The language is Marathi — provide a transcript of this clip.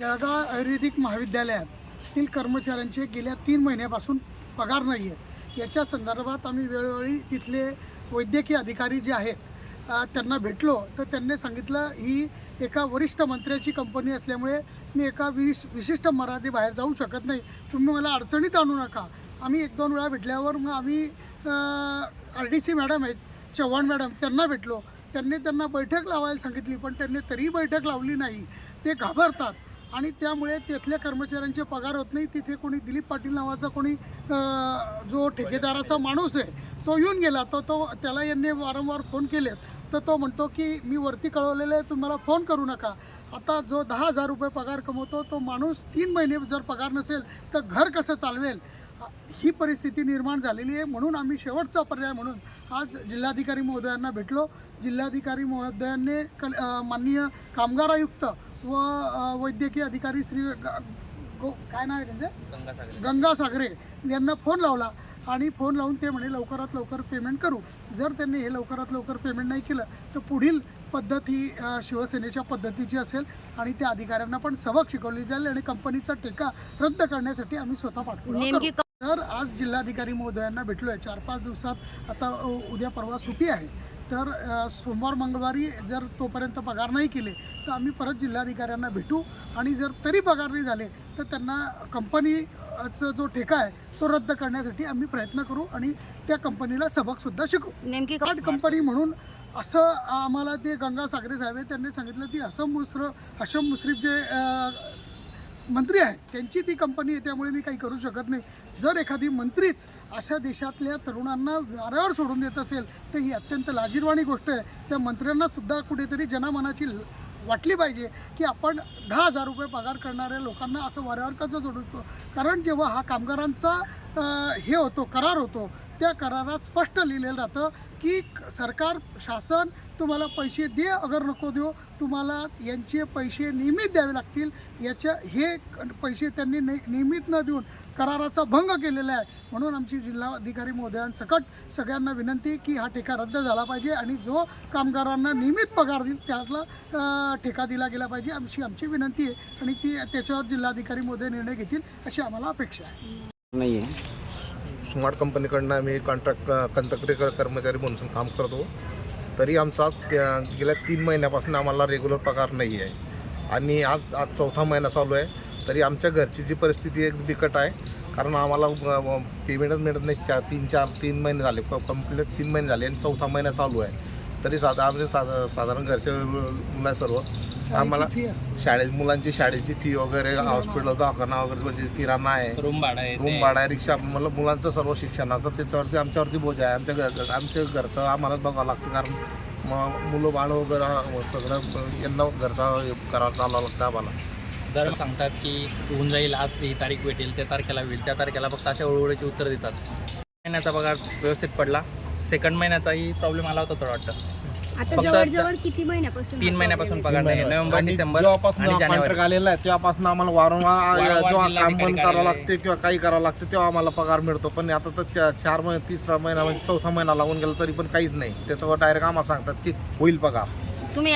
जळगाव आयुर्वेदिक महाविद्यालयातील कर्मचाऱ्यांचे गेल्या तीन महिन्यापासून पगार नाही आहेत याच्या संदर्भात आम्ही वेळोवेळी तिथले वैद्यकीय अधिकारी जे आहेत त्यांना भेटलो. तर त्यांनी सांगितलं ही एका वरिष्ठ मंत्र्याची कंपनी असल्यामुळे मी एका विश विशिष्ट मराठी बाहेर जाऊ शकत नाही. तुम्ही मला अडचणीत आणू नका. आम्ही एक दोन वेळा भेटल्यावर मग आम्ही आर डी सी मॅडम आहेत चव्हाण मॅडम त्यांना भेटलो. त्यांनी त्यांना बैठक लावायला सांगितली पण त्यांनी तरी बैठक लावली नाही. ते घाबरतात. आणि त्यामुळे तिथल्या कर्मचाऱ्यांचे पगार होत नाही. तिथे कोणी दिलीप पाटील नावाचा कोणी जो ठेकेदाराचा माणूस आहे तो येऊन गेला. तो तो त्याला यांनी वारंवार फोन केलेत. तर तो म्हणतो की मी वरती कळवलेलं आहे तुम्हाला फोन करू नका. आता जो दहा हजार रुपये पगार कमवतो तो माणूस तीन महिने जर पगार नसेल तर घर कसं चालवेल? ही परिस्थिती निर्माण झालेली आहे. म्हणून आम्ही शेवटचा पर्याय म्हणून आज जिल्हाधिकारी महोदयांना भेटलो. जिल्हाधिकारी महोदयांनी कल माननीय कामगार आयुक्त व वैद्यकीय अधिकारी श्री ग- काय नाव आहे त्यांचे? गंगा सागरे यांना फोन लावला आणि फोन लावून ते म्हणे लवकरात लवकर पेमेंट करू. जर त्यांनी हे लवकरात लवकर पेमेंट नाही केलं तर पुढील पद्धत ही शिवसेनेच्या पद्धतीची असेल आणि त्या अधिकाऱ्यांना पण सबक शिकवली जाईल आणि कंपनीचा टेका रद्द करण्यासाठी आम्ही स्वतः. नेमकी तर आज जिल्हाधिकारी महोदयांना भेटलो आहे चार पाच दिवसात आता उद्या परवा सुट्टी आहे. तर सोमवार मंगळवारी जर तोपर्यंत पगार नाही केले तर आम्ही परत जिल्हाधिकाऱ्यांना भेटू आणि जर तरी पगार नाही झाले तर त्यांना कंपनीचा जो ठेका आहे तो रद्द करण्यासाठी आम्ही प्रयत्न करू आणि त्या कंपनीला सबकसुद्धा शिकू. नेमकी क- कार्ड कंपनी म्हणून असं आम्हाला ते गंगा सागरे साहेब त्यांनी सांगितलं ती हसम मुश्र हशम मुश्रीफ जे मंत्री आहे. त्यांची ती कंपनी आहे त्यामुळे मी काही करू शकत नाही. जर एखादी मंत्रीच अशा देशातल्या तरुणांना वाऱ्यावर सोडून देत असेल तर ही अत्यंत लाजीरवाणी गोष्ट आहे. त्या मंत्र्यांनासुद्धा कुठेतरी जनामनाची वाटली पाहिजे की आपण दहा हजार रुपये पगार करणाऱ्या लोकांना असं वाऱ्यावर कसं सोडवतो? कारण जेव्हा हा कामगारांचा हे होतो करार होतो. त्या करारात स्पष्ट लिहिलेलं राहतं की सरकार शासन तुम्हाला पैसे दे अगर नको देऊ तुम्हाला यांचे पैसे नियमित द्यावे लागतील. याच्या हे पैसे त्यांनी ने नियमित न देऊन कराराचा भंग केलेला आहे. म्हणून आमची जिल्हाधिकारी महोदयांसकट सगळ्यांना विनंती की हा ठेका रद्द झाला पाहिजे आणि जो कामगारांना नियमित पगार देईल त्यातला ठेका दिला गेला पाहिजे. आमची आमची विनंती आहे आणि ती त्याच्यावर जिल्हाधिकारी महोदय निर्णय घेतील अशी आम्हाला अपेक्षा आहे. नाही आहे स्मार्ट कंपनीकडनं आम्ही कॉन्ट्रॅक्ट कंत्राटी कर्मचारी म्हणून काम करतो. तरी आमचा गेल्या तीन महिन्यापासून आम्हाला रेग्युलर पगार नाही आहे आणि आज आज चौथा महिना चालू आहे. तरी आमच्या घरची जी परिस्थिती एक बिकट आहे. कारण आम्हाला पेमेंटच मिळत नाही. चार तीन चार तीन महिने झाले. कंप्लीट तीन महिने झाले आणि चौथा महिना चालू आहे. तरी साधा आमचे साधा साधारण घरचे सर्व आम्हाला शाळेत मुलांची शाळेची फी वगैरे हॉस्पिटल दवाखाना वगैरे म्हणजे किराणा आहे. रूम भाडा आहे रूम भाडा आहे रिक्षा मला मुलांचं सर्व शिक्षणाचं त्याच्यावरती आमच्यावरती बोज आहे. आमच्या घर आमच्या घरचं आम्हालाच बघावं लागतं. कारण मग मुलं बाळ वगैरे सगळं यांना घरचा करावं चालावं लागतं आम्हाला. जर सांगतात की होऊन जाईल आज ही तारीख भेटेल त्या तारखेला होईल त्या तारखेला फक्त अशा ओळखीची उत्तर देतात. महिन्याचा पगार व्यवस्थित पडला. सेकंड महिन्याचाही प्रॉब्लेम आला होता थोडं वाटतं. आता फक्त जवळजवळ किती महिन्यापासून तीन महिन्यापासून पगार नाही नोव्हेंबर आणि डिसेंबर जेव्हापासून आणि कॉन्ट्रॅक्ट जानेवारी. आलेला आहे तेव्हापासून आम्हाला वारंवार वारंवार जेव्हा काम बंद करावं कार्यालय. लागते किंवा काही करावं लागतं तेव्हा आम्हाला पगार मिळतो. पण आता तर चा- चार महिने तिसरा महिना म्हणजे चौथा महिना लागून गेला तरी पण काहीच नाही. त्याच्यावर डायरेक्ट आम्हाला सांगतात की होईल पगार. तुम्ही